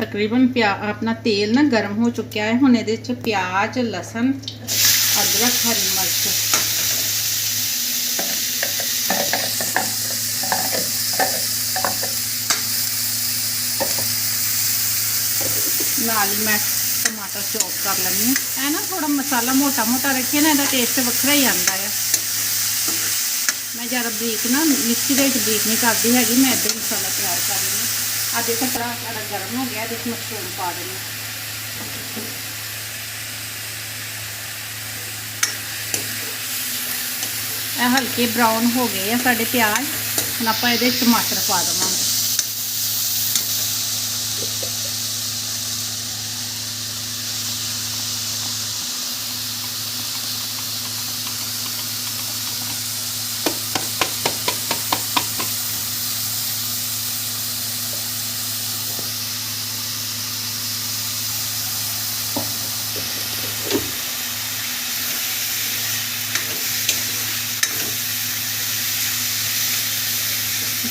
ਤਕਰੀਬਨ ਪਿਆ ਆਪਣਾ ਤੇਲ ਨਾ ਗਰਮ ਹੋ ਚੁੱਕਿਆ ਹੈ ਹੁਣ ਇਹਦੇ ਵਿੱਚ ਪਿਆਜ਼ ਲਸਣ ਅਦਰਕ ਹਰੀ ਮਿਰਚ ਨਾਲ ਹੀ ਮੈਂ ਟਮਾਟਰ ਚੌਪ ਕਰ ਲੈਂਦੀ ਹਾਂ ਇਹ ਨਾ ਥੋੜਾ ਮਸਾਲਾ ਮੋਟਾ ਮੋਟਾ ਰੱਖੇ ਨਾ ਇਹਦਾ ਟੇਸਟ ਵੱਖਰਾ ਹੀ ਆਉਂਦਾ ਆ ਮੈਂ ਜ਼ਿਆਦਾ ਬਰੀਕ ਨਾ ਮਿਕਸੀ ਦੇ ਵਿੱਚ ਬਰੀਕ ਨਹੀਂ ਕਰਦੀ ਹੈਗੀ ਮੈਂ ਇੱਦਾਂ ਹੀ ਮਸਾਲਾ ਤਿਆਰ ਕਰ ਲੈਂਦੀ ਹਾਂ ਆ ਦੇਖੋ ਤਰਾ ਸਾਡਾ ਗਰਮ ਹੋ ਗਿਆ, ਇਹਦੇ ਵਿੱਚ ਮਸ਼ਰੂਮ ਪਾ ਦੇਣੀ ਇਹ ਹਲਕੇ ਬਰਾਊਨ ਹੋ ਗਏ ਆ ਸਾਡੇ ਪਿਆਜ਼। ਹੁਣ ਆਪਾਂ ਇਹਦੇ ਵਿੱਚ ਟਮਾਟਰ ਪਾ ਦੇਵਾਂਗੇ।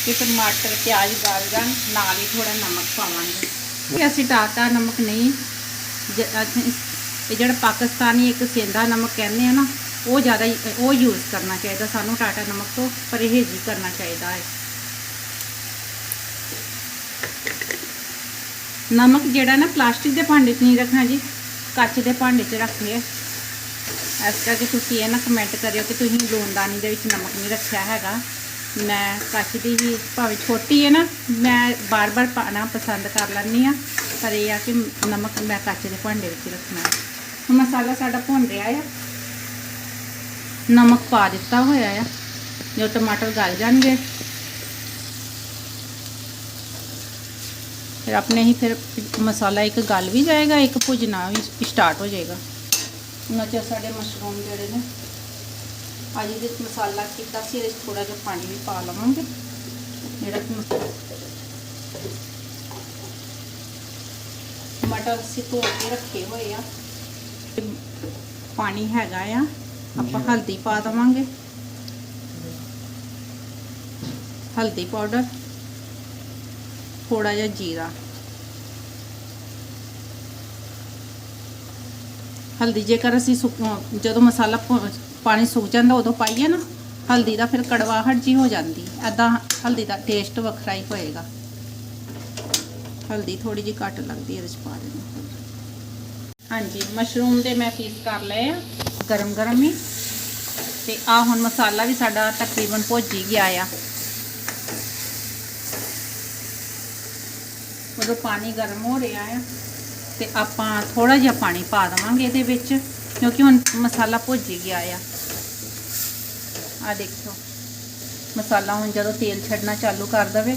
ਕਿ ਟਮਾਟਰ, ਪਿਆਜ਼ ਗਲ ਜਾਣ ਨਾਲ ਹੀ ਥੋੜਾ ਨਮਕ ਪਾਵਾਂਗੇ। ਕਿ ਅਸੀਂ ਟਾਟਾ ਨਮਕ ਨਹੀਂ, ਜ- ਅਸੀਂ ਇਹ ਜਿਹੜਾ ਪਾਕਿਸਤਾਨੀ ਇੱਕ ਸੇਂਦਾ ਨਮਕ ਕਹਿੰਦੇ ਆ ਨਾ, ਉਹ ਜ਼ਿਆਦਾ ਉਹ ਯੂਜ਼ ਕਰਨਾ ਚਾਹੀਦਾ ਸਾਨੂੰ ਟਾਟਾ ਨਮਕ ਤੋਂ ਪਰਹੇਜ਼ ਹੀ ਕਰਨਾ ਚਾਹੀਦਾ ਹੈ। ਨਮਕ ਜਿਹੜਾ ਨਾ ਪਲਾਸਟਿਕ ਦੇ ਭਾਂਡੇ 'ਚ ਨਹੀਂ ਰੱਖਣਾ ਜੀ, ਕੱਚ ਦੇ ਭਾਂਡੇ 'ਚ ਰੱਖਿਓ ਇਸ ਕਰਕੇ ਤੁਸੀਂ ਇਹ ਨਾ ਕਮੈਂਟ ਕਰਿਓ ਕਿ ਤੁਸੀਂ ਲੂਣਦਾਨੀ ਦੇ ਵਿੱਚ ਨਮਕ ਨਹੀਂ ਰੱਖਿਆ ਹੈਗਾ। ਮੈਂ ਕੱਚ ਦੀ ਹੀ ਭਾਵੇਂ ਛੋਟੀ ਹੈ ਨਾ, ਮੈਂ ਬਾਰ-ਬਾਰ ਪਾਣਾ ਪਸੰਦ ਕਰ ਲੈਂਦੀ ਆ ਪਰ ਇਹ ਆ ਕਿ ਨਮਕ ਮੈਂ ਕੱਚ ਦੇ ਭਾਂਡੇ ਵਿੱਚ ਰੱਖਣਾ ਹੁਣ ਮਸਾਲਾ ਸਾਡਾ ਭੁੰਨ ਰਿਹਾ ਆ। ਨਮਕ ਪਾ ਦਿੱਤਾ ਹੋਇਆ ਆ। ਜੋ ਟਮਾਟਰ ਗਲ ਜਾਣਗੇ। ਫਿਰ ਆਪਣੇ ਹੀ ਫਿਰ ਮਸਾਲਾ ਇੱਕ ਗਲ ਵੀ ਜਾਏਗਾ, ਇੱਕ ਭੁਜਣਾ ਵੀ ਸਟਾਰਟ ਹੋ ਜਾਏਗਾ। ਉਹਨਾਂ ਚ ਸਾਡੇ ਮਸ਼ਰੂਮ ਜਿਹੜੇ ਨੇ ਅੱਜ ਇਹਦੇ ਵਿੱਚ ਮਸਾਲਾ ਕੀਤਾ ਸੀ, ਇਹਦੇ ਵਿੱਚ ਥੋੜਾ ਜਿਹਾ ਪਾਣੀ ਵੀ ਪਾ ਲਵਾਂਗੇ। ਜਿਹੜਾ ਕਿ ਮਸ- ਮਟਰ ਅਸੀਂ ਧੋ ਕੇ ਰੱਖੇ ਹੋਏ ਆ। ਪਾਣੀ ਹੈਗਾ ਆ, ਆਪਾਂ ਹਲਦੀ ਪਾ ਦਵਾਂਗੇ। ਹਲਦੀ ਪਾਊਡਰ ਥੋੜਾ ਜਿਹਾ ਜੀਰਾ। ਹਲਦੀ ਜੇਕਰ ਅਸੀਂ ਸੁੱਕ- ਅਹ ਜਦੋਂ ਮਸਾਲਾ ਭੁ- ਪਾਣੀ ਸੁੱਕ ਜਾਂਦਾ, ਉਦੋਂ ਪਾਈਏ ਨਾ, ਹਲਦੀ ਦਾ ਫਿਰ ਕੜਵਾਹਟ ਜੀ ਹੋ ਜਾਂਦੀ। ਐਦਾਂ ਹਲਦੀ ਦਾ ਟੇਸਟ ਵੱਖਰਾ ਹੀ ਹੋਏਗਾ। ਹਲਦੀ ਥੋੜੀ ਜੀ ਘੱਟ ਲੱਗਦੀ ਇਹਦੇ ਚ ਪਾ ਦੇਣੀ ਹਾਂਜੀ ਮਸ਼ਰੂਮ ਦੇ ਮੈਂ ਪੀਸ ਕਰ ਲਏ ਆ, ਗਰਮ ਗਰਮ ਹੀ। ਤੇ ਆ ਹੁਣ ਮਸਾਲਾ ਵੀ ਸਾਡਾ ਤਕਰੀਬਨ ਭੁੱਜ ਹੀ ਗਿਆ ਆ। ਉਦੋਂ ਪਾਣੀ ਗਰਮ ਹੋ ਰਿਹਾ ਆ, ਤੇ ਆਪਾਂ ਥੋੜਾ ਜਿਹਾ ਪਾਣੀ ਪਾ ਦਵਾਂਗੇ ਇਹਦੇ ਵਿੱਚ। ਕਿਉਂਕਿ ਹੁਣ ਮਸਾਲਾ ਭੁੱਜ ਗਿਆ ਆ ਆ ਦੇਖੋ ਮਸਾਲਾ ਹੁਣ ਜਦੋਂ ਤੇਲ ਛੱਡਣਾ ਚਾਲੂ ਕਰ ਦਵੇ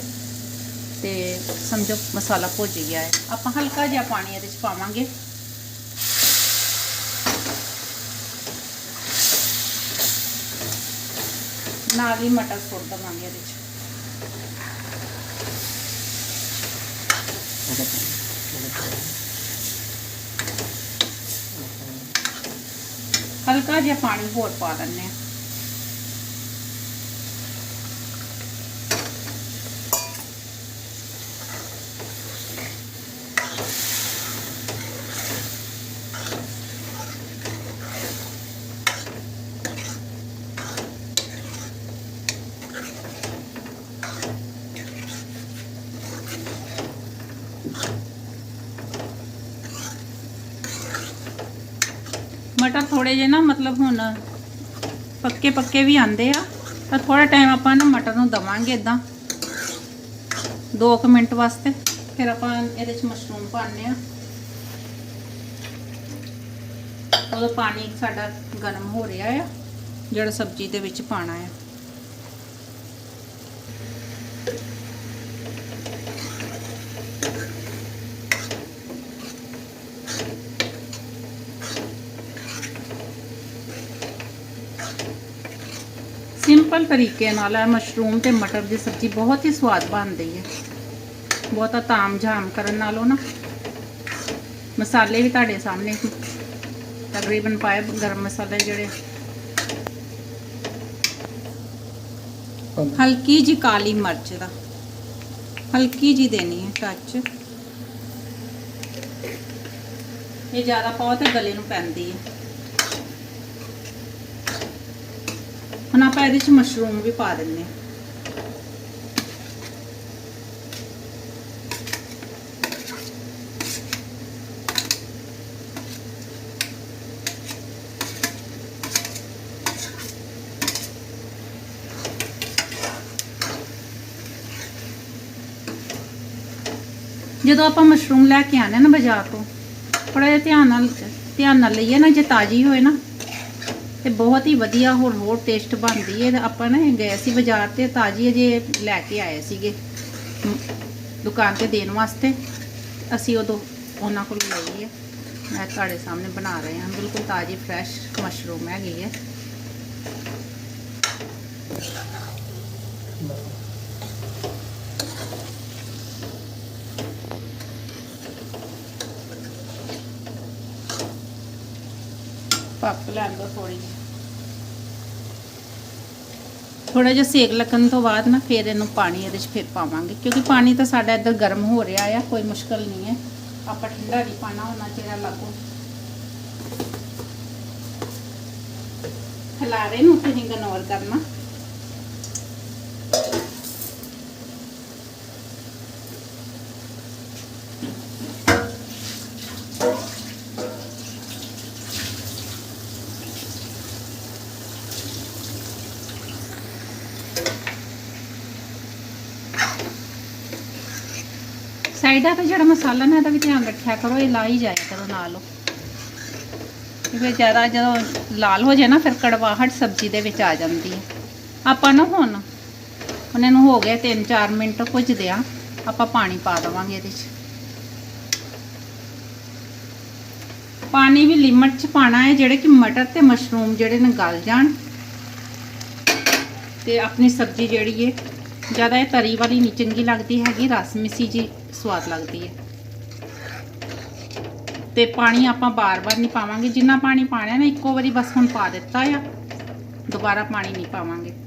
ਤੇ ਸਮਝੋ ਮਸਾਲਾ ਭੁੱਜ ਗਿਆ ਹੈ ਆਪਾਂ ਹਲਕਾ ਜਿਹਾ ਪਾਣੀ ਇਹਦੇ ਵਿੱਚ ਪਾਵਾਂਗੇ ਨਾਲ ਹੀ ਮਟਰ ਸੁੱਟ ਦਵਾਂਗੇ ਇਹਦੇ ਵਿੱਚ ਹਲਕਾ ਜਿਹਾ ਪਾਣੀ ਹੋਰ ਪਾ ਦਿੰਨੇ ਆ ਮਟਰ ਥੋੜੇ ਜਿਹੇ ਨਾ ਮਤਲਬ ਹੁਣ ਪੱਕੇ ਪੱਕੇ ਵੀ ਆਂਦੇ ਆ। ਤਾਂ ਥੋੜਾ ਟਾਈਮ ਆਪਾਂ ਨਾ ਮਟਰ ਨੂੰ ਦਵਾਂਗੇ ਇਦਾਂ 2 ਮਿੰਟ ਵਾਸਤੇ, ਫਿਰ ਆਪਾਂ ਇਹਦੇ ਚ ਮਸ਼ਰੂਮ ਪਾਣੇ ਆ ਉਹਦਾ ਪਾਣੀ ਸਾਡਾ ਗਰਮ ਹੋ ਰਿਹਾ ਆ, ਜਿਹੜਾ ਸਬਜ਼ੀ ਦੇ ਵਿੱਚ ਪਾਣਾ ਆ। ਸਿੰਪਲ ਤਰੀਕੇ ਨਾਲ ਇਹ ਮਸ਼ਰੂਮ ਤੇ ਮਟਰ ਦੀ ਸਬਜ਼ੀ ਬਹੁਤ ਹੀ ਸਵਾਦ ਬਣਦੀ ਹੈ। ਬਹੁਤਾ ਤਾਮ-ਝਾਮ ਕਰਨ ਨਾਲੋਂ ਨਾ ਮਸਾਲੇ ਵੀ ਤੁਹਾਡੇ ਸਾਹਮਣੇ ਤਕਰੀਬਨ ਪਾਏ ਗਰਮ ਮਸਾਲੇ ਜਿਹੜੇ। ਹਲਕੀ ਜੀ ਕਾਲੀ ਮਿਰਚ ਦਾ। ਹਲਕੀ ਜੀ ਦੇਣੀ ਹੈ ਟੱਚ ਇਹ ਜ਼ਿਆਦਾ ਪਾਓ ਤੇ ਗਲੇ ਨੂੰ ਪੈਂਦੀ ਹੈ। ਹੁਣ ਆਪਾਂ ਇਹਦੇ ਚ ਮਸ਼ਰੂਮ ਵੀ ਪਾ ਦਿੰਨੇ ਹਾਂ। ਜਦੋਂ ਆਪਾਂ ਮਸ਼ਰੂਮ ਲੈ ਕੇ ਆਨੇ ਨਾ ਬਾਜ਼ਾਰ ਤੋਂ ਥੋੜਾ ਜਿਹਾ ਧਿਆਨ ਨਾਲ ਧਿਆਨ ਨਾਲ ਲਈਏ ਨਾ, ਜੇ ਤਾਜ਼ੀ ਹੋਏ ਨਾ। ਤੇ ਬਹੁਤ ਹੀ ਵਧੀਆ ਹੋਰ ਹੋਰ ਟੇਸਟ ਬਣਦੀ ਹੈ ਆਪਾਂ ਨਾ ਗਏ ਸੀ ਬਾਜ਼ਾਰ ਤੇ ਤਾਜ਼ੀ ਅਜੇ ਲੈ ਕੇ ਆਏ ਸੀਗੇ। ਦੁਕਾਨ ਤੇ ਦੇਣ ਵਾਸਤੇ। ਅਸੀਂ ਉਦੋਂ ਉਹਨਾਂ ਕੋਲ ਲਈ ਹੈ ਮੈਂ ਤੁਹਾਡੇ ਸਾਹਮਣੇ ਬਣਾ ਰਹੇ ਹਾਂ। ਬਿਲਕੁਲ ਤਾਜ਼ੀ ਫਰੈਸ਼ ਮਸ਼ਰੂਮ ਹੈਗੀ ਹੈ ਪੱਕ ਲੈਣ ਥੋੜੀ ਥੋੜਾ ਜਿਹਾ। ਸੇਕ ਲੱਗਣ ਤੋਂ ਬਾਅਦ ਨਾ ਫਿਰ ਇਹਨੂੰ ਪਾਣੀ ਇਹਦੇ 'ਚ ਫਿਰ ਪਾਵਾਂਗੇ। ਕਿਉਂਕਿ ਪਾਣੀ ਤਾਂ ਸਾਡਾ ਇੱਧਰ ਗਰਮ ਹੋ ਰਿਹਾ ਆ, ਕੋਈ ਮੁਸ਼ਕਲ ਨਹੀਂ ਹੈ। ਆਪਾਂ ਠੰਡਾ ਨਹੀਂ ਪਾਣਾ ਹੋਣਾ ਚਿਰ ਲੱਗੋ। ਖਲਾਰੇ ਨੂੰ ਤੁਸੀਂ ਇਗਨੋਰ ਕਰਨਾ। ਸਾਈਡਾਂ ਤੇ ਜਿਹੜਾ ਮਸਾਲਾ ਨਾ ਇਹਦਾ ਵੀ ਧਿਆਨ ਰੱਖਿਆ ਕਰੋ, ਇਹ ਲਾ ਹੀ ਜਾਇਆ ਕਰੋ ਨਾਲ। ਤੇ ਫਿਰ ਜ਼ਿਆਦਾ ਜਦੋਂ ਲਾਲ ਹੋ ਜਾਏ ਨਾ, ਫਿਰ ਕੜਵਾਹਟ ਸਬਜ਼ੀ ਦੇ ਵਿੱਚ ਆ ਜਾਂਦੀ ਹੈ। ਆਪਾਂ ਨਾ ਹੁਣ ਉਹਨਾਂ ਨੂੰ ਹੋ ਗਿਆ 3-4 ਮਿੰਟ ਭੁੱਜਦੇ ਆ। ਆਪਾਂ ਪਾਣੀ ਪਾ ਦੇਵਾਂਗੇ ਇਹਦੇ 'ਚ। ਪਾਣੀ ਵੀ ਲਿਮਟ 'ਚ ਪਾਣਾ ਹੈ, ਜਿਹੜੇ ਕਿ ਮਟਰ ਤੇ ਮਸ਼ਰੂਮ ਜਿਹੜੇ ਨੇ ਗਲ ਜਾਣ। ਤੇ ਆਪਣੀ ਸਬਜ਼ੀ ਜਿਹੜੀ ਹੈ, ਜ਼ਿਆਦਾ ਇਹ ਤਰੀ ਵਾਲੀ ਨਹੀਂ ਚੰਗੀ ਲੱਗਦੀ ਹੈਗੀ, ਰਸ ਮਿੱਸੀ ਜੀ ਸਵਾਦ ਲੱਗਦੀ ਹੈ। ਤੇ ਪਾਣੀ ਆਪਾਂ ਬਾਰ-ਬਾਰ ਨਹੀਂ ਪਾਵਾਂਗੇ। ਜਿੰਨਾ ਪਾਣੀ ਪਾਣਾ ਨਾ, ਇੱਕੋ ਵਾਰੀ ਬਸ ਹੁਣ ਪਾ ਦਿੱਤਾ ਆ। ਦੁਬਾਰਾ ਪਾਣੀ ਨਹੀਂ ਪਾਵਾਂਗੇ।